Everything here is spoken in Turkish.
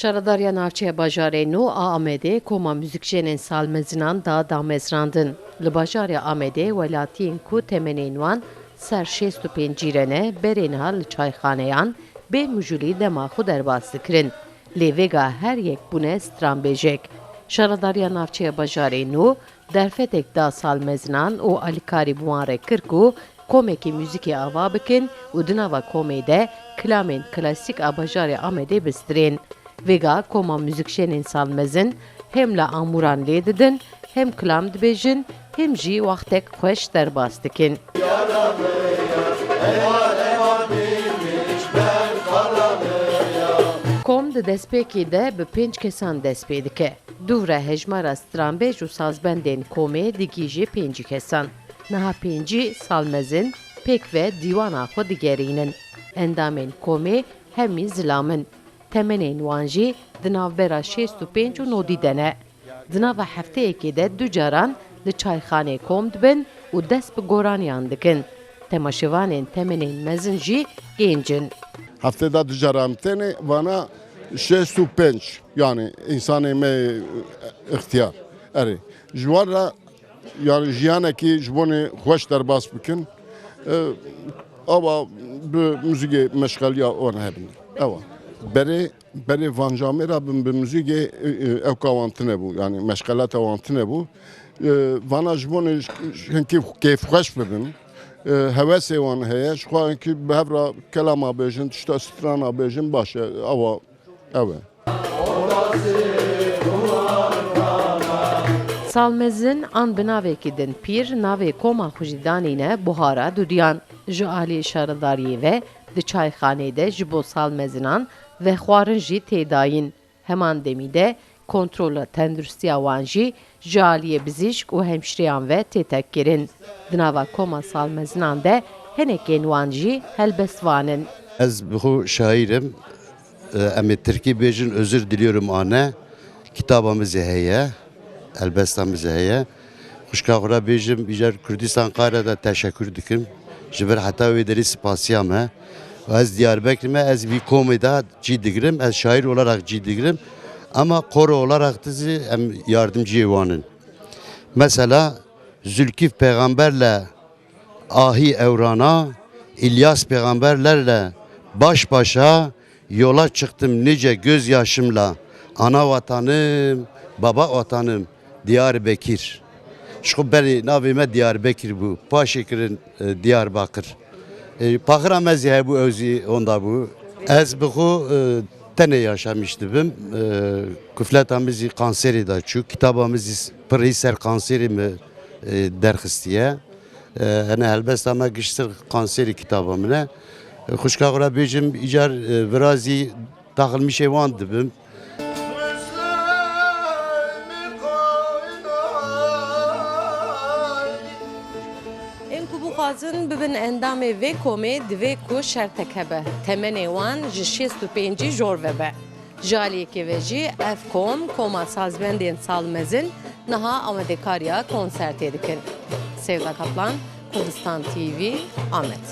Şaradarya navçeya bajarê nû a Amedê koma müzikjenên salmezinan da damezrandin. Li bajarya Amedê welatiyên ku temenên wan ser şêst û pênc cîrene berên ha li çayxaneyan bê mujulî dema xwe derbas dikirin. Lê vêga her yek bûne stranbêjek. Şaradarya navçeya bajarê nû derfetek da salmezinan û alîkarî bi wan re kir ku komekî müzikê ava bikin û di nava komê de kilamên klasîk a bajarê Amedê bistirên. Vêga koma müzikjenên salmezin hem li amûran lê hem kilam dibêjin, hem jî waxtek xweş derbas dikin. Kom di destpêkê de bi pênc kesan dest. Dûvre hejmara stranbêj û sazbendên komê digîjî pêncî kesan. Niha pêncî salmezin pêk ve dîwana xwe digerînin. Endamên komê hemî zilamin. Temenên wan jî di navbera şêst û pênc û nodî de ne. Di nava hefteyekê de du caran li çayxanê kom dibin û dest bi goraniyan dikin. Temaşevanên temenên mezin jî gêncin. Haftada dicaram tene vana şest û pênc yani insanê me ixtiyar. Erê ji wan re yani jiyanekî ji bonê xweş derbas bikin. e, Ava bi müzikê meşxeliya wan hebin. Ewa. Berê berê vancamê ra bin bi müzikê evka wan tune bû yani meşxelata wan tune bû. E, Vana ji bonê hinkî kêfxweş bibin. hevesê wan heye ji xwe ki bi hevra kelama bêjin tişta strana bêjin baş e awa ew e. Salmezin an bi navekî din pîr navê koma danîne buhara dudiyan. Ji aliyê şaredariyê ve di çayxanê de ji bo salmezinan ve xwarin jî têdayîn. Heman demî de kontrola tendurustiya wan jî ji aliyê û hemşireyan ve têtek kirin. Di koma salmezinan de henekên wan jî helbestvanin. Ez bu şairim. Em ê bêjin özür diliyorum anne. Kitabımız heye. Elbestamız heye. Xuşka xura bêjim îjar Kurdistan Qare'de teşekkür dikim. Ji ber heta wê derî spasiyam he. Ve Ez Diyarbakır me ez bir komeda cî digirim. Ez şair olarak cî digirim. Ama koro olarak dizi em yardımcı evanin. Mesela Zülkif peygamberle ahi evrana, İlyas peygamberlerle baş başa yola çıktım nice gözyaşımla. Ana vatanım, baba vatanım Diyarbakır. Şu beri navime Diyarbakır bu. Paşekirin e, Diyarbakır. E, Pakıra mezihe bu özü onda bu. Ez bu e, tene yaşamıştım. E, küfletamızı kanseri da şu. Kitabımızı priser kanseri mi e, derxistiye. hani helbest ama giştir kanseri kitabımına. Kuşka kura bejim icar e, virazi takılmış evan dibim. Bixwazin bibin endamê vê komê divê ku şertek hebe. Temenê wan ji şêst û pêncî jor vebe. Ji aliyekê ve jî ev kom koma sazbendên salmezin niha amadekariya konsertê dikin. Sevda Kaplan, Kurdistan TV, Ahmet.